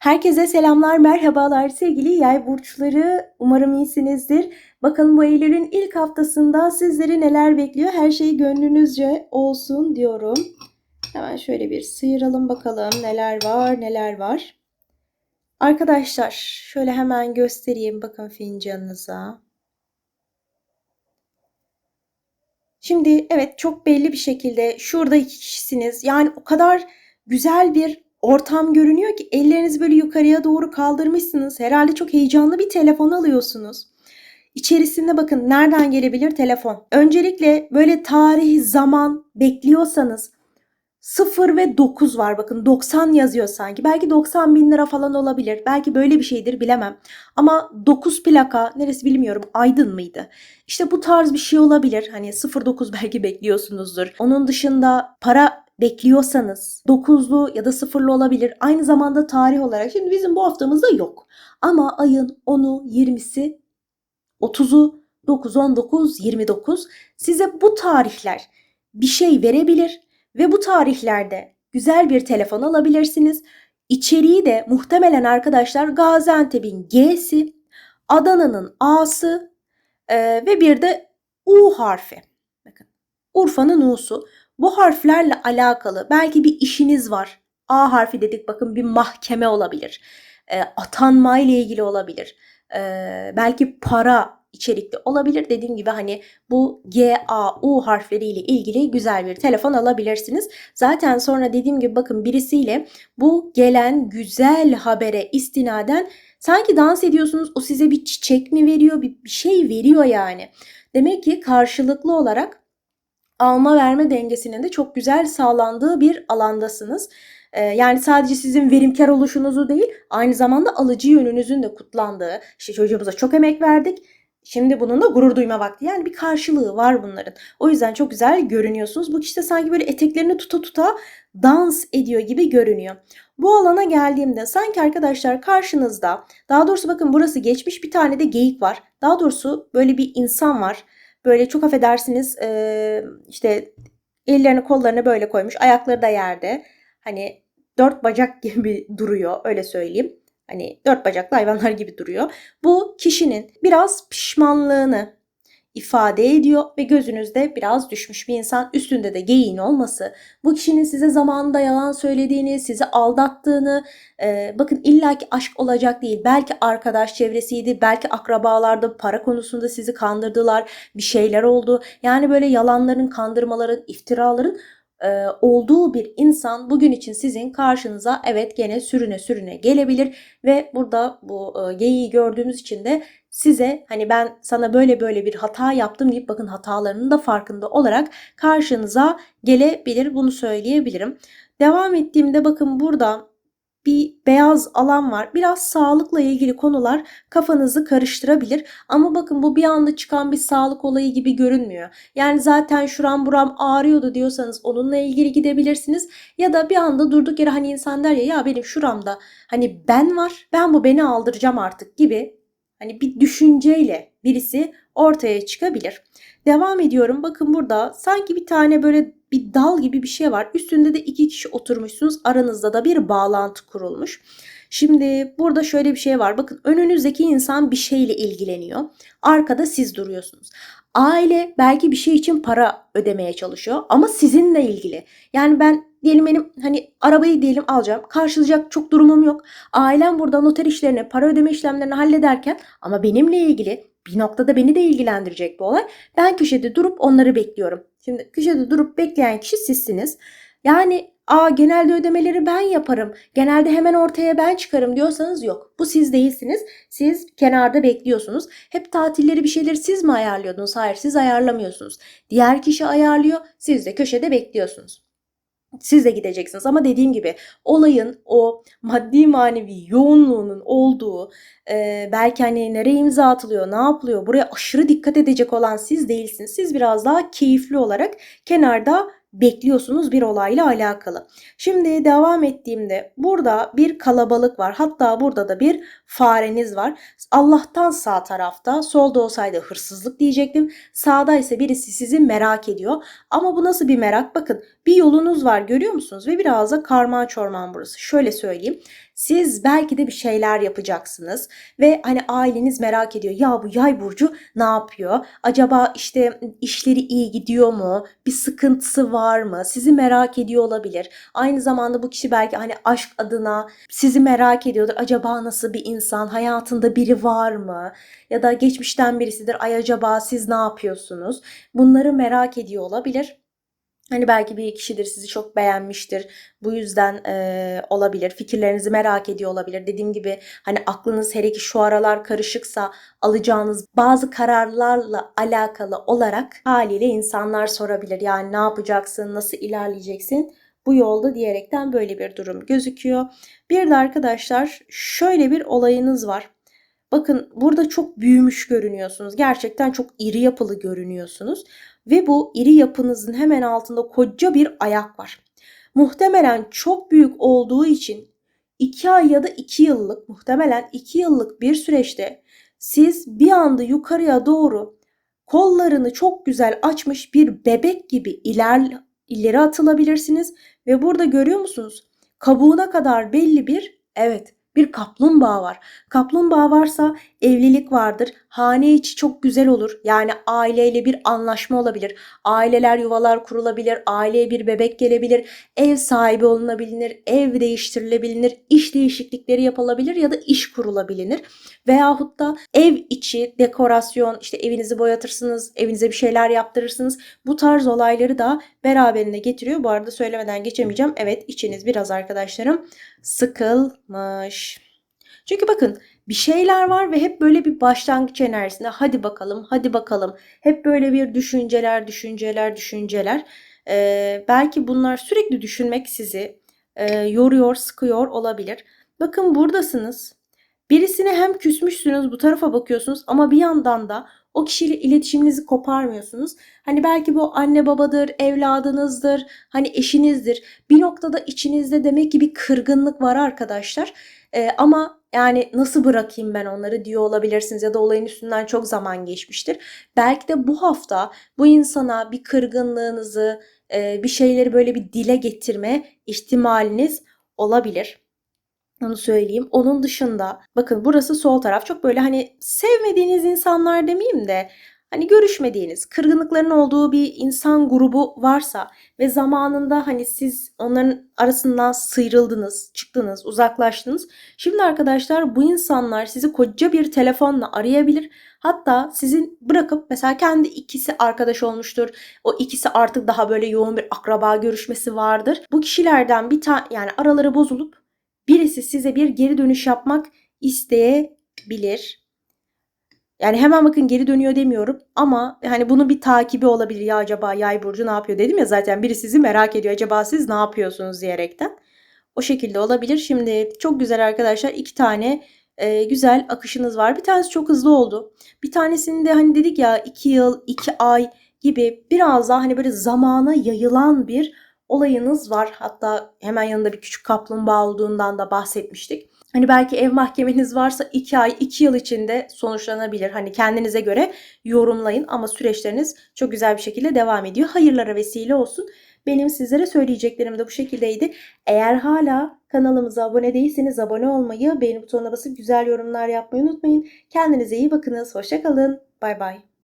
Herkese selamlar, merhabalar sevgili yay burçları. Umarım iyisinizdir. Bakalım bu Eylül'ün ilk haftasında sizleri neler bekliyor? Her şey gönlünüzce olsun diyorum. Hemen şöyle bir sıyıralım bakalım neler var, neler var. Arkadaşlar şöyle hemen göstereyim bakın fincanınıza. Şimdi evet çok belli bir şekilde şurada iki kişisiniz. Yani o kadar güzel bir ortam görünüyor ki ellerinizi böyle yukarıya doğru kaldırmışsınız. Herhalde çok heyecanlı bir telefon alıyorsunuz. İçerisinde bakın nereden gelebilir telefon. Öncelikle böyle tarih, zaman bekliyorsanız 0 ve 9 var bakın 90 yazıyor sanki. Belki 90 bin lira falan olabilir. Belki böyle bir şeydir bilemem. Ama 9 plaka neresi bilmiyorum Aydın mıydı? İşte bu tarz bir şey olabilir. Hani 09 belki bekliyorsunuzdur. Onun dışında para bekliyorsanız 9'lu ya da 0'lı olabilir. Aynı zamanda tarih olarak. Şimdi bizim bu haftamızda yok. Ama ayın 10'u, 20'si, 30'u, 9, 19, 29 size bu tarihler bir şey verebilir ve bu tarihlerde güzel bir telefon alabilirsiniz. İçeriği de muhtemelen arkadaşlar Gaziantep'in G'si, Adana'nın A'sı e, ve bir de U harfi. Bakın Urfa'nın U'su. Bu harflerle alakalı belki bir işiniz var. A harfi dedik bakın bir mahkeme olabilir. E, atanma ile ilgili olabilir. E, belki para içerikli olabilir. Dediğim gibi hani bu G, A, U harfleriyle ilgili güzel bir telefon alabilirsiniz. Zaten sonra dediğim gibi bakın birisiyle bu gelen güzel habere istinaden sanki dans ediyorsunuz. O size bir çiçek mi veriyor? Bir, şey veriyor yani. Demek ki karşılıklı olarak alma verme dengesinin de çok güzel sağlandığı bir alandasınız. Ee, yani sadece sizin verimkar oluşunuzu değil, aynı zamanda alıcı yönünüzün de kutlandığı. İşte çocuğumuza çok emek verdik. Şimdi bununla gurur duyma vakti. Yani bir karşılığı var bunların. O yüzden çok güzel görünüyorsunuz. Bu kişi de sanki böyle eteklerini tuta tuta dans ediyor gibi görünüyor. Bu alana geldiğimde sanki arkadaşlar karşınızda daha doğrusu bakın burası geçmiş bir tane de geyik var. Daha doğrusu böyle bir insan var. Böyle çok affedersiniz işte ellerini kollarını böyle koymuş. Ayakları da yerde. Hani dört bacak gibi duruyor öyle söyleyeyim. Hani dört bacaklı hayvanlar gibi duruyor. Bu kişinin biraz pişmanlığını ifade ediyor ve gözünüzde biraz düşmüş bir insan üstünde de geyin olması bu kişinin size zamanında yalan söylediğini, sizi aldattığını e, bakın illaki aşk olacak değil belki arkadaş çevresiydi belki akrabalarda para konusunda sizi kandırdılar bir şeyler oldu. Yani böyle yalanların kandırmaların iftiraların e, olduğu bir insan bugün için sizin karşınıza evet gene sürüne sürüne gelebilir ve burada bu e, geyiği gördüğümüz için de size hani ben sana böyle böyle bir hata yaptım deyip bakın hatalarının da farkında olarak karşınıza gelebilir bunu söyleyebilirim. Devam ettiğimde bakın burada bir beyaz alan var. Biraz sağlıkla ilgili konular kafanızı karıştırabilir. Ama bakın bu bir anda çıkan bir sağlık olayı gibi görünmüyor. Yani zaten şuram buram ağrıyordu diyorsanız onunla ilgili gidebilirsiniz. Ya da bir anda durduk yere hani insan der ya ya benim şuramda hani ben var ben bu beni aldıracağım artık gibi hani bir düşünceyle birisi ortaya çıkabilir. Devam ediyorum. Bakın burada sanki bir tane böyle bir dal gibi bir şey var. Üstünde de iki kişi oturmuşsunuz. Aranızda da bir bağlantı kurulmuş. Şimdi burada şöyle bir şey var. Bakın önünüzdeki insan bir şeyle ilgileniyor. Arkada siz duruyorsunuz. Aile belki bir şey için para ödemeye çalışıyor ama sizinle ilgili. Yani ben diyelim benim hani arabayı diyelim alacağım. Karşılayacak çok durumum yok. Ailem burada noter işlerini, para ödeme işlemlerini hallederken ama benimle ilgili bir noktada beni de ilgilendirecek bu olay. Ben köşede durup onları bekliyorum. Şimdi köşede durup bekleyen kişi sizsiniz. Yani aa genelde ödemeleri ben yaparım. Genelde hemen ortaya ben çıkarım diyorsanız yok. Bu siz değilsiniz. Siz kenarda bekliyorsunuz. Hep tatilleri bir şeyleri siz mi ayarlıyordunuz? Hayır siz ayarlamıyorsunuz. Diğer kişi ayarlıyor. Siz de köşede bekliyorsunuz. Siz de gideceksiniz ama dediğim gibi olayın o maddi manevi yoğunluğunun olduğu e, belki hani nereye imza atılıyor ne yapılıyor buraya aşırı dikkat edecek olan siz değilsiniz. Siz biraz daha keyifli olarak kenarda bekliyorsunuz bir olayla alakalı. Şimdi devam ettiğimde burada bir kalabalık var. Hatta burada da bir fareniz var. Allah'tan sağ tarafta, solda olsaydı hırsızlık diyecektim. Sağda ise birisi sizi merak ediyor. Ama bu nasıl bir merak? Bakın bir yolunuz var görüyor musunuz? Ve biraz da karman çorman burası. Şöyle söyleyeyim. Siz belki de bir şeyler yapacaksınız ve hani aileniz merak ediyor. Ya bu yay burcu ne yapıyor? Acaba işte işleri iyi gidiyor mu? Bir sıkıntısı var mı? Sizi merak ediyor olabilir. Aynı zamanda bu kişi belki hani aşk adına sizi merak ediyordur. Acaba nasıl bir insan? Hayatında biri var mı? Ya da geçmişten birisidir. Ay acaba siz ne yapıyorsunuz? Bunları merak ediyor olabilir. Hani belki bir kişidir sizi çok beğenmiştir. Bu yüzden e, olabilir. Fikirlerinizi merak ediyor olabilir. Dediğim gibi hani aklınız hele ki şu aralar karışıksa alacağınız bazı kararlarla alakalı olarak haliyle insanlar sorabilir. Yani ne yapacaksın, nasıl ilerleyeceksin bu yolda diyerekten böyle bir durum gözüküyor. Bir de arkadaşlar şöyle bir olayınız var. Bakın burada çok büyümüş görünüyorsunuz. Gerçekten çok iri yapılı görünüyorsunuz. Ve bu iri yapınızın hemen altında koca bir ayak var. Muhtemelen çok büyük olduğu için 2 ay ya da 2 yıllık muhtemelen 2 yıllık bir süreçte siz bir anda yukarıya doğru kollarını çok güzel açmış bir bebek gibi iler, ileri atılabilirsiniz. Ve burada görüyor musunuz? Kabuğuna kadar belli bir evet bir kaplumbağa var. Kaplumbağa varsa evlilik vardır. Hane içi çok güzel olur. Yani aileyle bir anlaşma olabilir. Aileler yuvalar kurulabilir. Aileye bir bebek gelebilir. Ev sahibi olunabilir. Ev değiştirilebilir. iş değişiklikleri yapılabilir ya da iş kurulabilir. Veyahut da ev içi dekorasyon işte evinizi boyatırsınız. Evinize bir şeyler yaptırırsınız. Bu tarz olayları da beraberinde getiriyor. Bu arada söylemeden geçemeyeceğim. Evet içiniz biraz arkadaşlarım sıkılmış. Çünkü bakın bir şeyler var ve hep böyle bir başlangıç enerjisinde hadi bakalım hadi bakalım. hep böyle bir düşünceler düşünceler düşünceler. Ee, belki bunlar sürekli düşünmek sizi e, yoruyor sıkıyor olabilir. Bakın buradasınız. Birisine hem küsmüşsünüz bu tarafa bakıyorsunuz ama bir yandan da o kişiyle iletişiminizi koparmıyorsunuz. Hani belki bu anne babadır, evladınızdır, hani eşinizdir. Bir noktada içinizde demek ki bir kırgınlık var arkadaşlar. Ee, ama yani nasıl bırakayım ben onları diyor olabilirsiniz ya da olayın üstünden çok zaman geçmiştir. Belki de bu hafta bu insana bir kırgınlığınızı, e, bir şeyleri böyle bir dile getirme ihtimaliniz olabilir. Onu söyleyeyim. Onun dışında bakın burası sol taraf. Çok böyle hani sevmediğiniz insanlar demeyeyim de hani görüşmediğiniz, kırgınlıkların olduğu bir insan grubu varsa ve zamanında hani siz onların arasından sıyrıldınız, çıktınız, uzaklaştınız. Şimdi arkadaşlar bu insanlar sizi koca bir telefonla arayabilir. Hatta sizin bırakıp mesela kendi ikisi arkadaş olmuştur. O ikisi artık daha böyle yoğun bir akraba görüşmesi vardır. Bu kişilerden bir tane yani araları bozulup birisi size bir geri dönüş yapmak isteyebilir. Yani hemen bakın geri dönüyor demiyorum ama hani bunun bir takibi olabilir. Ya acaba yay burcu ne yapıyor dedim ya zaten biri sizi merak ediyor. Acaba siz ne yapıyorsunuz diyerekten. O şekilde olabilir. Şimdi çok güzel arkadaşlar iki tane e, güzel akışınız var. Bir tanesi çok hızlı oldu. Bir tanesinde hani dedik ya iki yıl, iki ay gibi biraz daha hani böyle zamana yayılan bir olayınız var. Hatta hemen yanında bir küçük kaplumbağa olduğundan da bahsetmiştik. Hani belki ev mahkemeniz varsa 2 ay 2 yıl içinde sonuçlanabilir. Hani kendinize göre yorumlayın ama süreçleriniz çok güzel bir şekilde devam ediyor. Hayırlara vesile olsun. Benim sizlere söyleyeceklerim de bu şekildeydi. Eğer hala kanalımıza abone değilseniz abone olmayı, beğeni butonuna basıp güzel yorumlar yapmayı unutmayın. Kendinize iyi bakınız. Hoşçakalın. Bay bay.